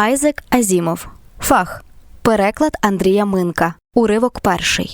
Айзек Азімов. Фах. Переклад Андрія Минка. Уривок перший.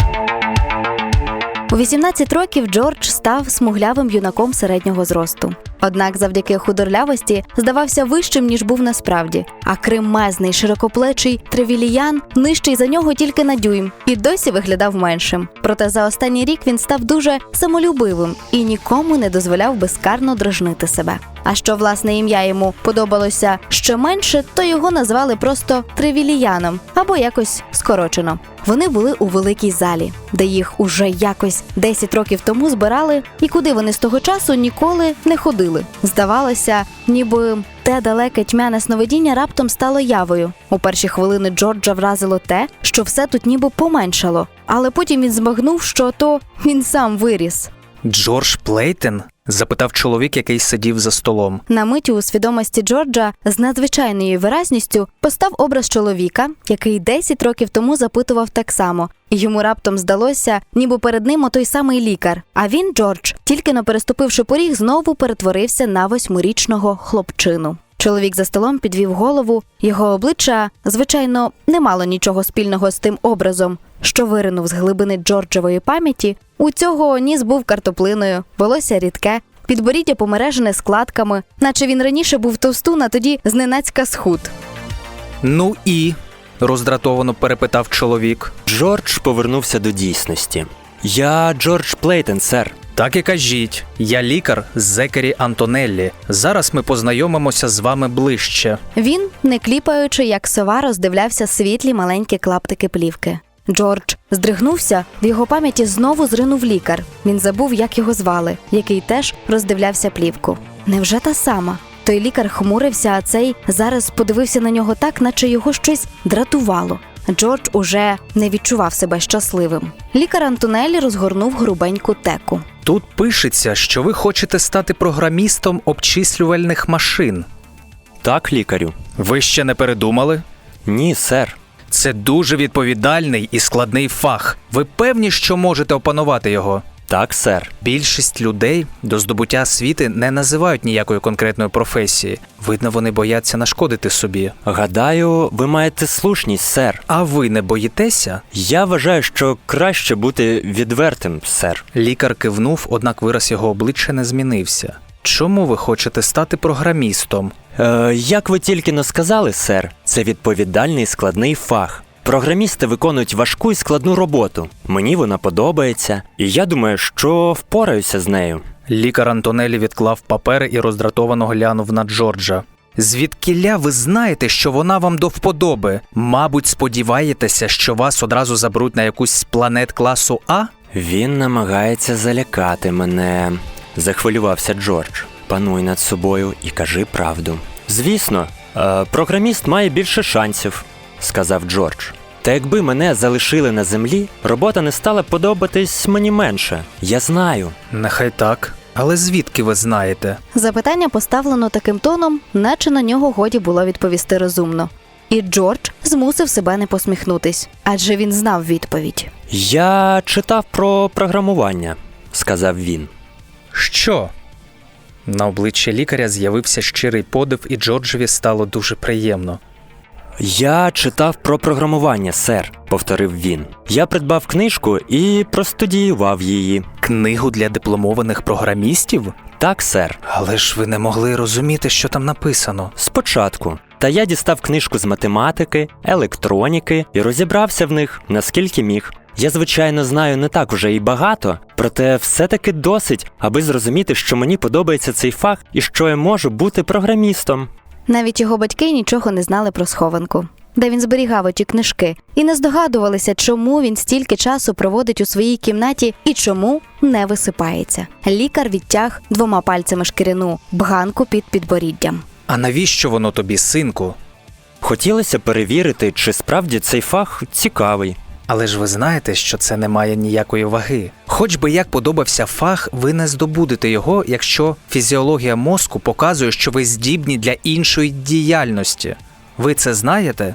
У 18 років Джордж став смуглявим юнаком середнього зросту. Однак завдяки худорлявості здавався вищим, ніж був насправді. А кремезний, широкоплечий тревіліян нижчий за нього тільки на дюйм і досі виглядав меншим. Проте за останній рік він став дуже самолюбивим і нікому не дозволяв безкарно дражнити себе. А що власне ім'я йому подобалося ще менше, то його назвали просто Тревіліяном або якось скорочено. Вони були у великій залі, де їх уже якось 10 років тому збирали, і куди вони з того часу ніколи не ходили. Здавалося, ніби те далеке тьмяне сновидіння раптом стало явою. У перші хвилини Джорджа вразило те, що все тут ніби поменшало, але потім він змагнув, що то він сам виріс. Джордж Плейтен? Запитав чоловік, який сидів за столом. На миті у свідомості Джорджа з надзвичайною виразністю постав образ чоловіка, який 10 років тому запитував так само, йому раптом здалося, ніби перед ним отой самий лікар. А він, Джордж, тільки но переступивши поріг, знову перетворився на восьмирічного хлопчину. Чоловік за столом підвів голову, його обличчя, звичайно, не мало нічого спільного з тим образом, що виринув з глибини Джорджевої пам'яті. У цього ніс був картоплиною, волосся рідке, підборіддя помережене складками, наче він раніше був товстун, а тоді зненацька схуд. Ну і. роздратовано перепитав чоловік. Джордж повернувся до дійсності. Я Джордж Плейтен, сер. Так і кажіть, я лікар Зекері Антонеллі. Зараз ми познайомимося з вами ближче. Він, не кліпаючи, як сова, роздивлявся світлі маленькі клаптики плівки. Джордж здригнувся, в його пам'яті знову зринув лікар. Він забув, як його звали, який теж роздивлявся плівку. Невже та сама? Той лікар хмурився, а цей зараз подивився на нього так, наче його щось дратувало. Джордж уже не відчував себе щасливим. Лікар Антонелі розгорнув грубеньку теку. Тут пишеться, що ви хочете стати програмістом обчислювальних машин. Так, лікарю. Ви ще не передумали? Ні, сер. Це дуже відповідальний і складний фах. Ви певні, що можете опанувати його? Так, сер. Більшість людей до здобуття освіти не називають ніякої конкретної професії. Видно, вони бояться нашкодити собі. Гадаю, ви маєте слушність, сер. А ви не боїтеся? Я вважаю, що краще бути відвертим, сер. Лікар кивнув, однак вираз його обличчя не змінився. Чому ви хочете стати програмістом? Е, як ви тільки но сказали, сер, це відповідальний складний фах. Програмісти виконують важку і складну роботу. Мені вона подобається, і я думаю, що впораюся з нею. Лікар Антонелі відклав папери і роздратовано глянув на Джорджа. Звідкіля ви знаєте, що вона вам до вподоби? Мабуть, сподіваєтеся, що вас одразу заберуть на якусь з планет класу А? Він намагається залякати мене, захвилювався Джордж. Пануй над собою і кажи правду. Звісно, е, програміст має більше шансів, сказав Джордж. Та якби мене залишили на землі, робота не стала подобатись мені менше. Я знаю. Нехай так. Але звідки ви знаєте? Запитання поставлено таким тоном, наче на нього годі було відповісти розумно. І Джордж змусив себе не посміхнутись, адже він знав відповідь. Я читав про програмування, сказав він. Що? На обличчі лікаря з'явився щирий подив, і Джорджеві стало дуже приємно. Я читав про програмування, сер, повторив він. Я придбав книжку і простудіював її. Книгу для дипломованих програмістів? Так, сер, Але ж ви не могли розуміти, що там написано. спочатку. Та я дістав книжку з математики, електроніки і розібрався в них, наскільки міг. Я, звичайно, знаю не так уже і багато, проте все-таки досить, аби зрозуміти, що мені подобається цей фах і що я можу бути програмістом. Навіть його батьки нічого не знали про схованку, де він зберігав оті книжки, і не здогадувалися, чому він стільки часу проводить у своїй кімнаті і чому не висипається. Лікар відтяг двома пальцями шкіряну бганку під підборіддям. А навіщо воно тобі, синку? Хотілося перевірити, чи справді цей фах цікавий. Але ж ви знаєте, що це не має ніякої ваги. Хоч би як подобався фах, ви не здобудете його, якщо фізіологія мозку показує, що ви здібні для іншої діяльності. Ви це знаєте?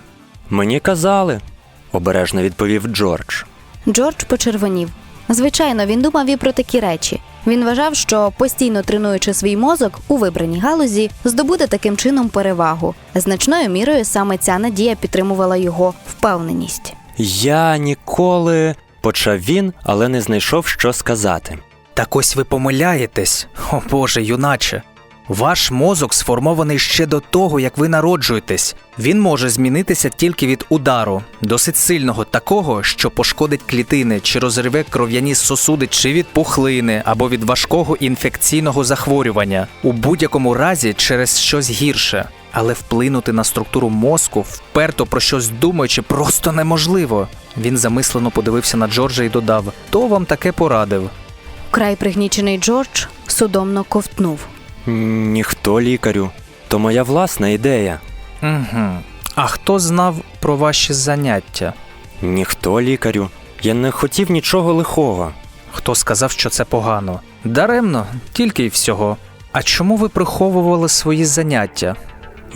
Мені казали, обережно відповів Джордж. Джордж почервонів. Звичайно, він думав і про такі речі. Він вважав, що постійно тренуючи свій мозок у вибраній галузі, здобуде таким чином перевагу. Значною мірою саме ця надія підтримувала його впевненість. Я ніколи. почав він, але не знайшов, що сказати. Так ось ви помиляєтесь, о Боже, юначе. Ваш мозок сформований ще до того, як ви народжуєтесь. Він може змінитися тільки від удару, досить сильного такого, що пошкодить клітини, чи розриве кров'яні сосуди, чи від пухлини, або від важкого інфекційного захворювання, у будь-якому разі через щось гірше. Але вплинути на структуру мозку, вперто про щось думаючи, просто неможливо. Він замислено подивився на Джорджа і додав: То вам таке порадив. Край пригнічений Джордж судомно ковтнув. Ніхто лікарю. То моя власна ідея. Угу. А хто знав про ваші заняття? Ніхто лікарю. Я не хотів нічого лихого. Хто сказав, що це погано? Даремно, тільки й всього. А чому ви приховували свої заняття?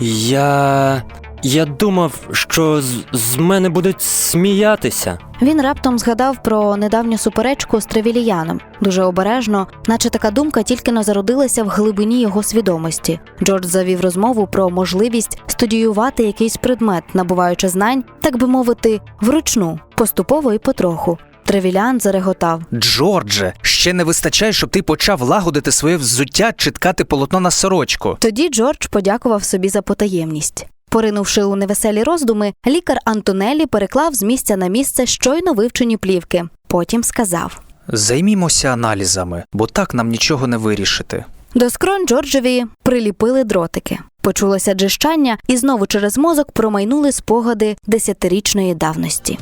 Я. Я думав, що з, з мене будуть сміятися. Він раптом згадав про недавню суперечку з Тревіліяном. Дуже обережно, наче така думка тільки но зародилася в глибині його свідомості. Джордж завів розмову про можливість студіювати якийсь предмет, набуваючи знань, так би мовити, вручну, поступово і потроху. Тревіліан зареготав. Джордже, ще не вистачає, щоб ти почав лагодити своє взуття чи ткати полотно на сорочку. Тоді Джордж подякував собі за потаємність. Поринувши у невеселі роздуми, лікар Антонелі переклав з місця на місце щойно вивчені плівки. Потім сказав: Займімося аналізами, бо так нам нічого не вирішити. До скронь Джорджеві приліпили дротики. Почулося джищання, і знову через мозок промайнули спогади десятирічної давності.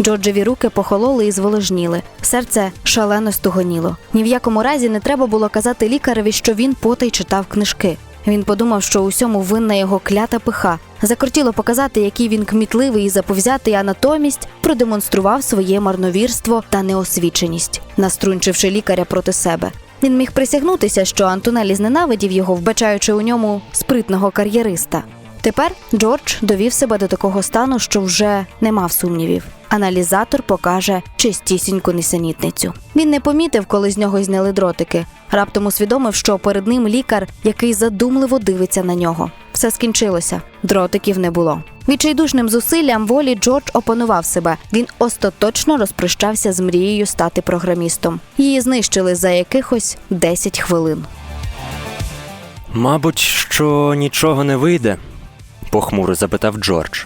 Джорджеві руки похололи і зволожніли. Серце шалено стугоніло. Ні в якому разі не треба було казати лікареві, що він потай читав книжки. Він подумав, що усьому винна його клята пиха. Закортіло показати, який він кмітливий і заповзятий, а натомість продемонстрував своє марновірство та неосвіченість, наструнчивши лікаря проти себе. Він міг присягнутися, що Антонелі зненавидів його, вбачаючи у ньому спритного кар'єриста. Тепер Джордж довів себе до такого стану, що вже не мав сумнівів. Аналізатор покаже чистісіньку нісенітницю. Він не помітив, коли з нього зняли дротики. Раптом усвідомив, що перед ним лікар, який задумливо дивиться на нього. Все скінчилося. Дротиків не було. Відчайдушним зусиллям волі Джордж опанував себе. Він остаточно розпрощався з мрією стати програмістом. Її знищили за якихось 10 хвилин. Мабуть, що нічого не вийде, похмуро запитав Джордж.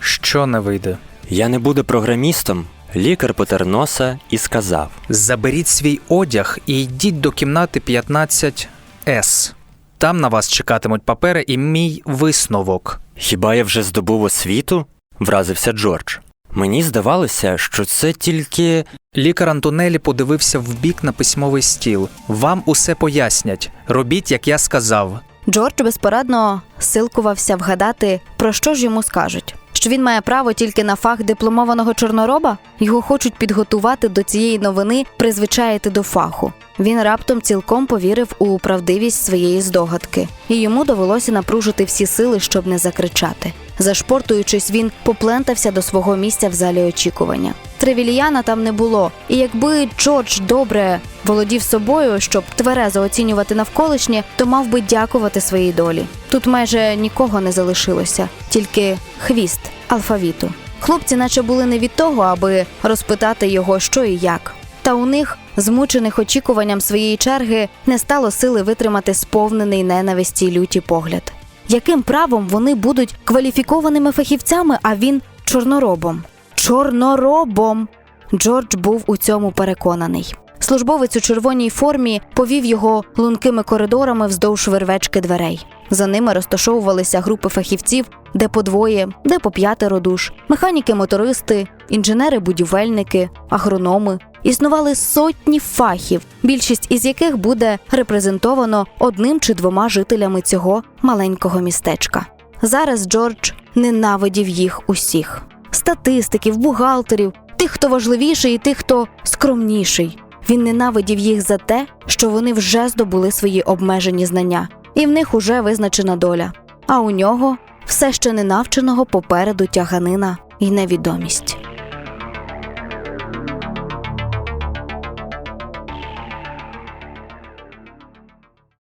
Що не вийде? Я не буду програмістом. Лікар потер носа і сказав: Заберіть свій одяг і йдіть до кімнати 15С. Там на вас чекатимуть папери і мій висновок. Хіба я вже здобув освіту? вразився Джордж. Мені здавалося, що це тільки. Лікар Антонелі подивився в бік на письмовий стіл. Вам усе пояснять. Робіть, як я сказав. Джордж безпорадно силкувався вгадати, про що ж йому скажуть. Що він має право тільки на фах дипломованого чорнороба? Його хочуть підготувати до цієї новини, призвичаїти до фаху. Він раптом цілком повірив у правдивість своєї здогадки, і йому довелося напружити всі сили, щоб не закричати. Зашпортуючись, він поплентався до свого місця в залі очікування. Тревіліяна там не було, і якби Джордж добре володів собою, щоб тверезо оцінювати навколишнє, то мав би дякувати своїй долі. Тут майже нікого не залишилося, тільки хвіст алфавіту. Хлопці, наче були не від того, аби розпитати його, що і як. Та у них, змучених очікуванням своєї черги, не стало сили витримати сповнений ненависті люті погляд. Яким правом вони будуть кваліфікованими фахівцями, а він чорноробом? Чорноробом! Джордж був у цьому переконаний. Службовець у червоній формі повів його лункими коридорами вздовж вервечки дверей. За ними розташовувалися групи фахівців, де по двоє, де по п'ятеро душ, механіки-мотористи, інженери-будівельники, агрономи. Існували сотні фахів, більшість із яких буде репрезентовано одним чи двома жителями цього маленького містечка. Зараз Джордж ненавидів їх усіх: статистиків, бухгалтерів, тих, хто важливіший, і тих, хто скромніший. Він ненавидів їх за те, що вони вже здобули свої обмежені знання, і в них уже визначена доля. А у нього все ще ненавченого попереду тяганина і невідомість.